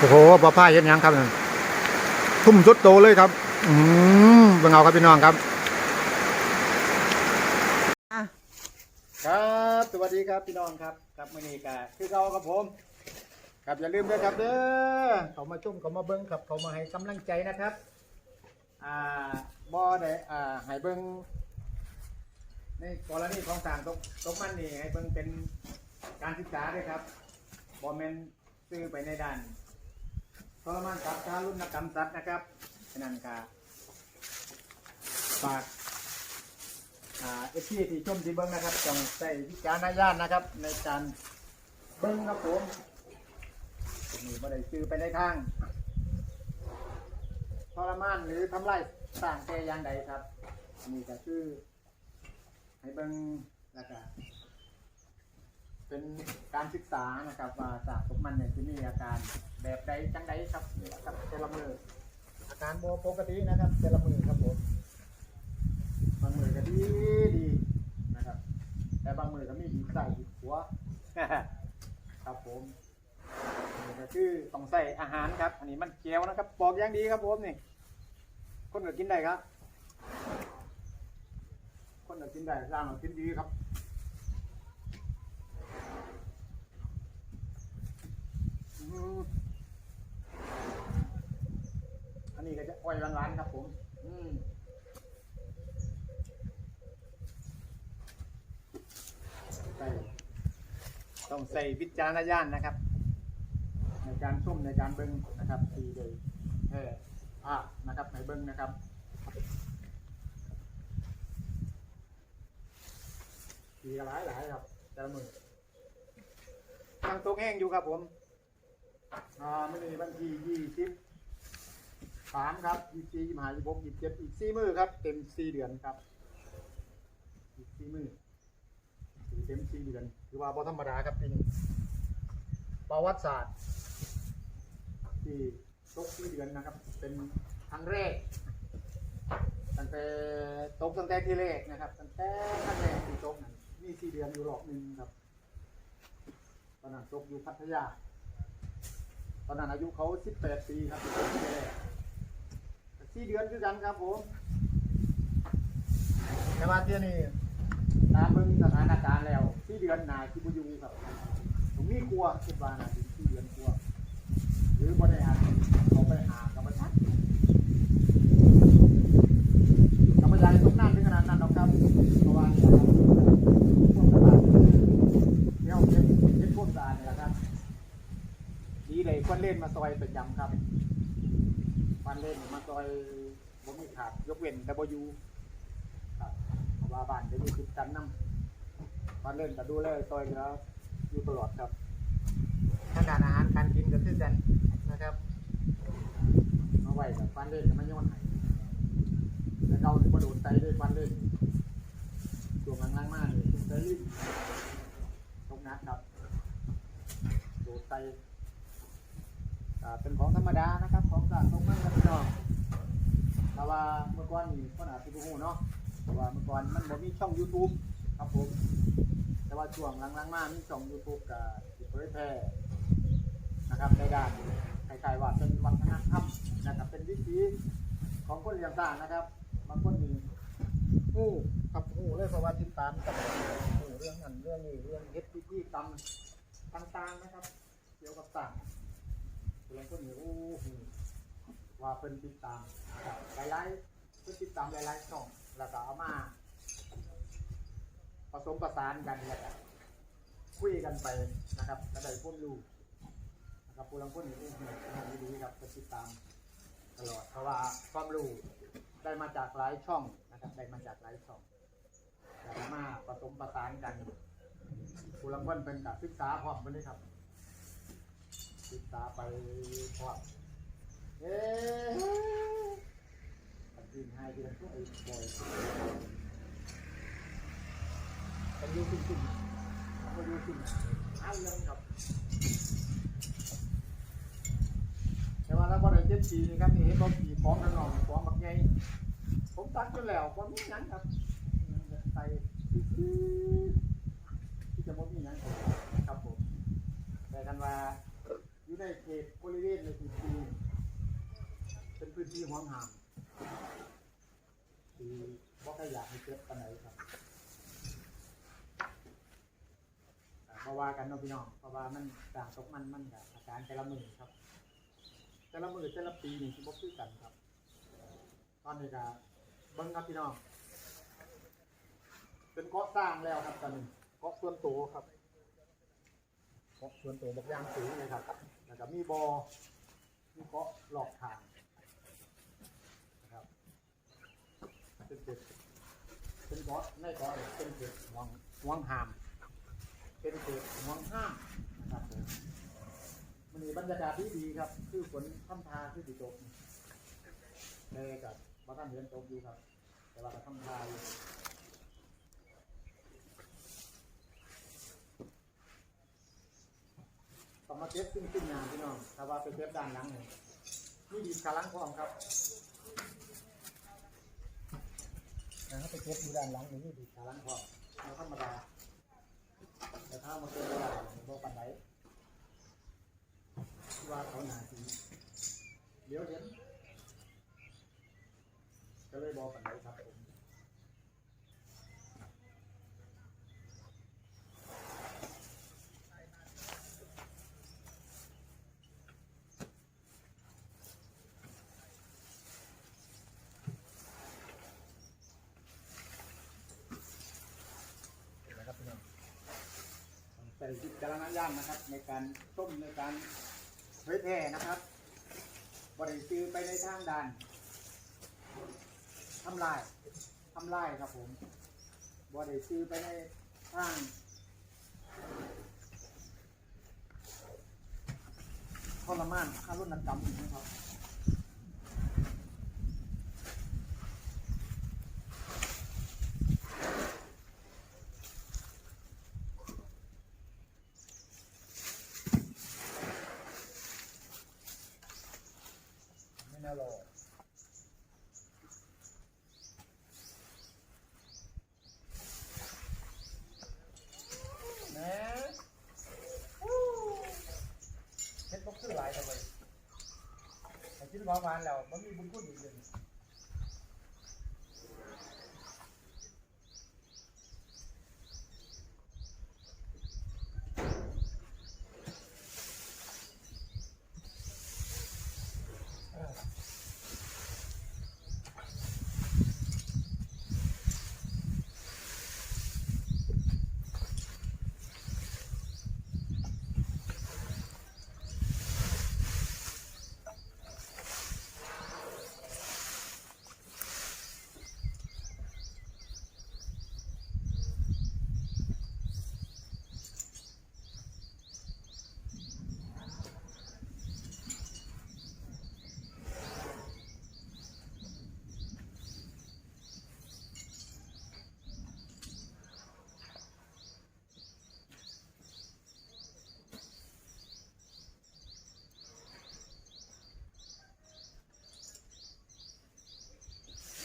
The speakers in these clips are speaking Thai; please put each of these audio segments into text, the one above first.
โอ้โหปลาผ้าเห็นยังครับนั่ทุ่มสุดโตเลยครับ อืมเบิ่งเอาครับพี่น้องครับครับสวัสดีครับพี่น้องครับครับมื่อนี้ก็คือเรากับผม ครับอย่าลืมด้วยครับเด้อเขามาชุ่มเขามาเบิ้งครับเขามาให้กำลังใจนะครับอ่าบ่ได้อ่าให้เบิ้งในกรณีของต่างตกตกมันนี่ให้เบิ้งเป็นการศึกษาด้วยครับบ่แมนซื้อไปในด้าน ทรมานกับการรุนกรรมสัตว์นะครับฉะนั้นก็ฝากเอฟซีที่ชมที่เบิ้งนะครับต้องใส่วิจารณญาณนะครับ ในการเบิ้งครับผมนี่บ่ได้ซื้อไปในทางทรมานหรือทำลายสางแต่อย่างใดครับนี่ก็คือ ให้เบิ้งแล้วก็เป็นการศึกษานะครับว่าจากพวกมันเนี่ยจะมีอาการ แบบใดจังใดครับนี่แหละครับแต่ละมืออาการโบปกตินะครับแต่ละมือครับผมบางมือก็ดีดีนะครับ แต่บางมือก็มีหีบใส่หีบหัว ครับผมนี่ก็คือต้องใส่อาหารครับ อันนี้มันเกี๊ยวนะครับปอกอย่างดีครับผมนี่ คนก็กินได้ครับ คนก็กินได้ร่างก็กินดีครับอืมอั นนี้ก็จะอ้อยหวานๆครับ ผม อืมใส่ต้องใส่วิจารณญาณนะครับ ในการส้มในการเบิ้งนะครับสีเลยแค่ภาพนะครับในเบิ้งนะครับสีหลายหลายครับแต่ละมือตั้งโต๊ะแห้งอยู่ครับผม อ่าไม่มีวันที่ยี่สิบ สามครับยี่สี่ยี่ห้ายี่หกยี่เจ็ดอีกสี่มือครับ เต็มสี่เดือนครับ อีกสี่มือเต็มสี่เดือนคือว่าบ่ธรรมดาครับปีนี้ประวัติศาสตร์ที่ตกสี่เดือนนะครับ เป็นครั้งแรกตั้งแต่ตกตั้งแต่ที่แรกนะครับตั้งแต่ครั้งแรกที่ตกนั้นมีสี่เดือนอยู่รอบหนึ่งครับตอนนั้นตกอยู่พัทยา ตอนนั้นอายุเขาสิบแปดปีครับที่แรก สี่เดือนคือกันครับผมแต่ว่าเที่ยนี้ตามเบิ่งสถานการณ์แล้วที่เดือนนาที่บุยูครับผมมีกลัวคิดว่านาทีที่เดือนกลัวหรือบ่ได้หาเขาไปหากับประชัดกับประชาชนตกน้ำถึงขนาดนั้นหรอกครับเพราะว่านี่แหละครับพวกตลาดเนี่ยเก็บเก็บพวกสะอาดนี่แหละครับดีเลยคนเล่นมาซอยเประจำครับ เล่นมาซอยผมมีขาดยกเว้นแต่บ่อยู่ครับเพราะว่าบ้านจะอยู่ติดกันน้ำบ้านเล่นก็ดูแลซอยแล้วอยู่ตลอดครับทางการอาหารการกินก็คือกันนะครับมาไหวกับฟันเล่นก็ไม่ย้อนให้แล้วเราจะมาโดดใจด้วยฟันเล่นช่วงหลังๆมากเลยใจรีบตกนักครับโดดใจอ่า เป็นของธรรมดานะครับของการตกมันกันพี่น้องแต่ว่าเมื่อก่อนนี่คนอาจจะบ่ฮู้เนาะเพราะว่าเมื่อก่อนมันบ่มีช่อง YouTube ครับผม แต่ว่าช่วงหลังๆมามีช่อง YouTube กับสิเผยแพร่นะครับในด้านคล้ายๆว่าเป็นวัฒนธรรมนะครับเป็นวิถีของคนเลี้ยงสร้างนะครับบางคนนี่ฮู้ครับฮู้เลยเพราะว่าติดตามกับหูเรื่องนั้นเรื่องนี้เรื่องเฮ็ดพิธีกรรมต่างๆนะครับ เกี่ยวกับสร้าง บางคนนี่โอ้โหว่าเป็นติดตามนะครับหลายๆเพื่อติดตามหลายๆช่องแล้วก็เอามาผสมประสานกันแล้วก็คุยกันไปนะครับกระไดพ้นรูนะครับผู้ลังพ้นอยู่ที่นี่ดีครับติดตามตลอดเพราะว่าความรู้ได้มาจากหลายช่องนะครับได้มาจากหลายช่องแล้วมาผสมประสานกันผู้ลังพ้นเป็นกับศึกษาพร้อมไปเลยครับ ศึกษาไปพร้อมเอ๊ะกินให้เดือนช่วยบ่อยไปดูสิ่งสิ่งไปดูสิ่งอ้าวยังครับแต่ว่าเราบ่ได้เจ็บปีนี่ครับนี่เห็นบ่ปีของนั่นน้องของบักใหญ่ผมตัดจนแล้วบ่มีหยังครับใส่ที่จะบ่มีหยังครับผมแต่กันว่า อยู่ในเขตบริเวณพื้นที่เป็นพื้นที่ห่วงห่างที่บ่ค่อยอยากให้เก็บปานไหนครับอ่าเพราะว่ากันเนาะพี่น้องเพราะว่ามันต่างตกมันมันกับอาการแต่ละมือครับ แต่ละมือแต่ละปีนี่สิบ่คือกันครับ ตอนนี้ก็เบิ่งครับพี่น้องเป็นเกาะสร้างแล้วครับตอนนี้เกาะส่วนตัวครับ เกาะส่วนตัวบักยางสูงเลยครับแล้วก็มีบอ่อมีเกาะหลอกทางนะครับเป็นเกล็ดเป็นเกาะในเกาะเป็นเกล็ดหวงหวงหาม เป็นเกล็ดหวงห้ามนะครับผมมันมีบรรยากาศที่ดีครับ คือฝนท่ำทาคือสีตกเลยกับว่าท่านเห็นตกอยู่ครับ แต่ว่าก็ท่ำทาอยู่ ต้องมาเก็บขึ้นขึ้นงานพี่น้องถ้าว่าไปเก็บด้านหลังเนี่ยมีดีขาหลังพร้อมครับนะครับไปเก็บอยู่ด้านหลังนี่มีดีขาหลังพร้อมแล้วธรรมดาแต่ถ้ามาเก็บเวลาเนี่ยบ่ปันไดว่าเขาหนาสีเดี๋ยวเห็นก็เลยบอกปันไดครับผมนะครับพี่น้องใส่ วิจารณญาณนะครับ ในการต้มในการเผยแพร่นะครับบริซื้อไปในทางด่านทำลายทำลายครับผมบริซื้อไปในทางทรมานข้ารุณกรรมนะครับารอนะเฮ็ดบกคือหลายทำไมไอ้ชิ้นหวานแล้วมันมีบุญคุณ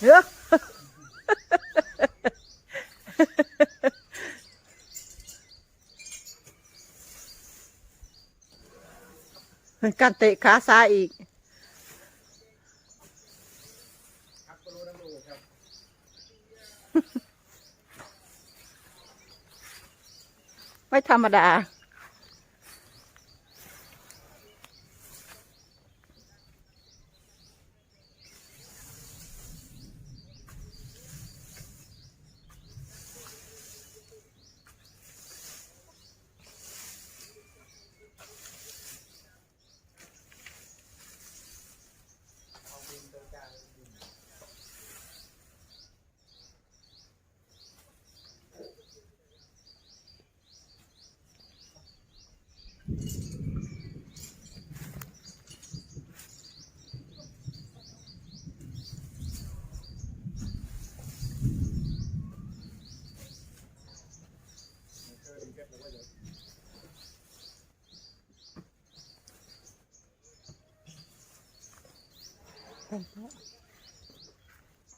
เฮ้อการเตะขาซ้ายอีกไม่ธรรมดา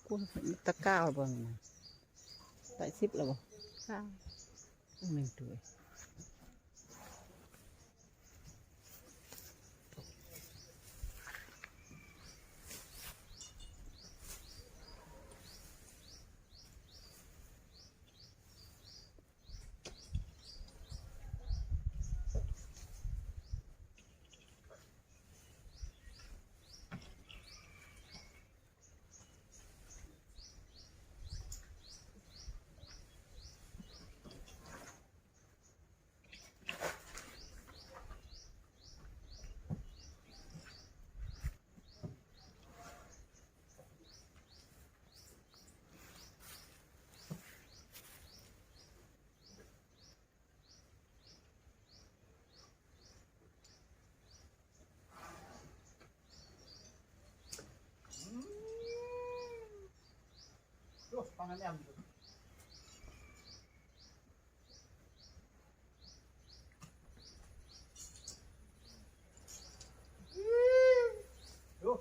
คุณตะก้าวเบ้างนะใหนึ่งตัวฟังกันแอมอยู่ดู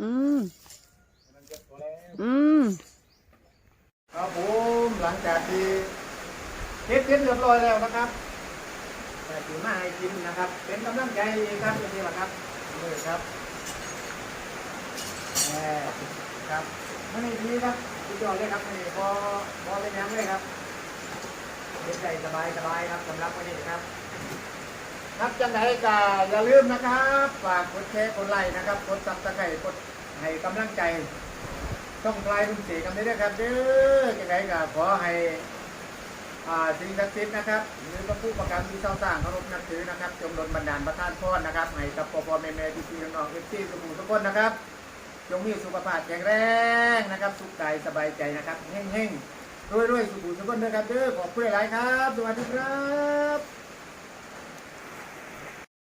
อืม อืม ครับผมหลังจากที่ เฮ็ดเสร็จเรียบร้อยแล้วนะครับแต่ถือมาให้กินนะครับ เป็นกำลังใจครับอย่างนี้แหละครับเลยครับแหมครับไม่ได้ดีครับสุดยอดเลยครับนี่พอพอเป็นยังเลยครับเฮ็ดใจสบายสบายครับสำหรับวันนี้ครับครับจังไหนก็อย่าลืมนะครับฝากกดแชร์กดไลค์นะครับกดซับสไครต์กดให้กำลังใจต้องกลายเป็นสีกันได้ด้วยครับเด้อจังไหนก็ขอให้อ่า สิ่งศักดิ์สิทธิ์นะครับหรือพระผู้ประกันที่เศร้าสร้างเคารพนับถือนะครับ จงดลบันดาลประทานพรนะครับให้กับพ่อพ่อแม่แม่พี่พี่น้องๆเอฟซีทุกผู้ทุกคนนะครับ จงมีสุขภาพแข็งแรงนะครับ สุขกายสบายใจนะครับเฮ้งๆรวยๆสุขุมสุขคนนะครับเด้อขอบคุณหลายครับสวัสดีครับ